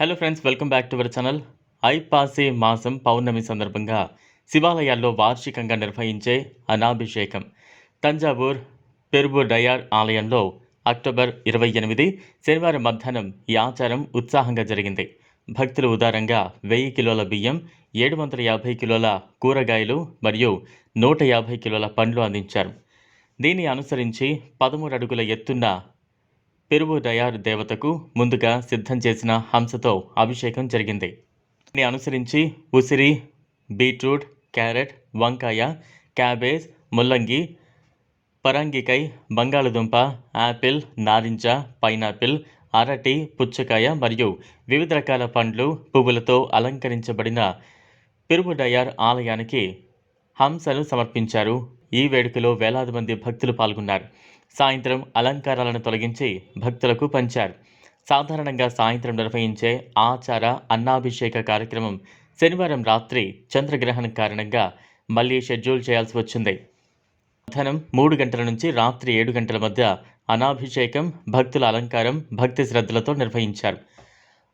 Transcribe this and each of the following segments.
Hello friends welcome back to our channel ఐపాసే మాసం పౌర్ణమి సందర్భంగా శివాలయాల్లో వార్షికంగా నిర్వహించే అనాభిషేకం. తంజావూర్ పెరుబు డయార్ ఆలయంలో అక్టోబర్ ఇరవై ఎనిమిది శనివారం మధ్యాహ్నం ఈ ఆచారం ఉత్సాహంగా జరిగింది. భక్తులు ఉదారంగా వెయ్యి కిలోల బియ్యం ఏడు వందల యాభై కిలోల కూరగాయలు మరియు నూట యాభై కిలోల పండ్లు అందించారు. దీన్ని అనుసరించి పదమూడు అడుగుల ఎత్తున్న పెరుగు డయార్ దేవతకు ముందుగా సిద్ధం చేసిన హంసతో అభిషేకం జరిగింది. దీన్ని అనుసరించి ఉసిరి బీట్రూట్ క్యారెట్ వంకాయ క్యాబేజ్ ముల్లంగి పరంగికై బంగాళదుంప యాపిల్ నారింజ పైనాపిల్ అరటి పుచ్చకాయ మరియు వివిధ రకాల పండ్లు పువ్వులతో అలంకరించబడిన పెరుగు డయార్ ఆలయానికి హంసను సమర్పించారు. ఈ వేడుకలో వేలాది మంది భక్తులు పాల్గొన్నారు. సాయంత్రం అలంకారాలను తొలగించి భక్తులకు పంచారు. సాధారణంగా సాయంత్రం నిర్వహించే ఆచార అన్నాభిషేక కార్యక్రమం శనివారం రాత్రి చంద్రగ్రహణం కారణంగా మళ్ళీ షెడ్యూల్ చేయాల్సి వచ్చింది. మధ్యాహ్నం మూడు గంటల నుంచి రాత్రి ఏడు గంటల మధ్య అనాభిషేకం భక్తుల అలంకారం భక్తి శ్రద్ధలతో నిర్వహించారు.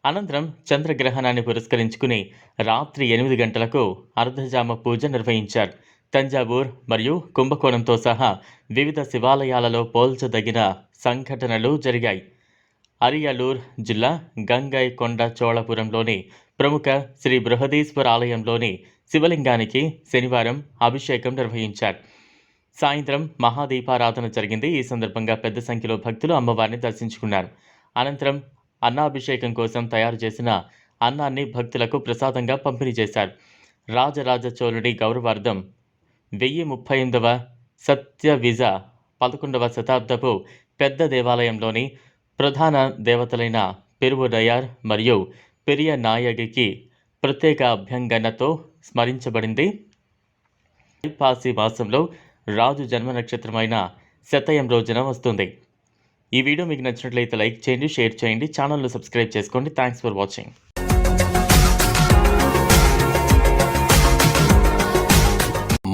అనంతరం చంద్రగ్రహణాన్ని పురస్కరించుకుని రాత్రి ఎనిమిది గంటలకు అర్ధజామ పూజ నిర్వహించారు. తంజావూర్ మరియు కుంభకోణంతో సహా వివిధ శివాలయాలలో పోల్చదగిన సంఘటనలు జరిగాయి. అరియలూర్ జిల్లా గంగైకొండ చోళపురంలోని ప్రముఖ శ్రీ బృహదీశ్వర ఆలయంలోని శివలింగానికి శనివారం అభిషేకం నిర్వహించారు. సాయంత్రం మహాదీపారాధన జరిగింది. ఈ సందర్భంగా పెద్ద సంఖ్యలో భక్తులు అమ్మవారిని దర్శించుకున్నారు. అనంతరం అన్నాభిషేకం కోసం తయారు చేసిన అన్నాన్ని భక్తులకు ప్రసాదంగా పంపిణీ చేశారు. రాజరాజ చోళుడి గౌరవార్థం వెయ్యి ముప్పై ఎనిమిదవ సత్య విజ పదకొండవ శతాబ్దపు పెద్ద దేవాలయంలోని ప్రధాన దేవతలైన పెరువుడయార్ మరియు పెరియ నాయగికి ప్రత్యేక అభ్యంగనతో స్మరించబడింది. పాసి మాసంలో రాజు జన్మ నక్షత్రమైన శతయం రోజున వస్తుంది. ఈ వీడియో మీకు నచ్చినట్లయితే లైక్ చేయండి షేర్ చేయండి ఛానల్ను సబ్స్క్రైబ్ చేసుకోండి. Thanks for watching.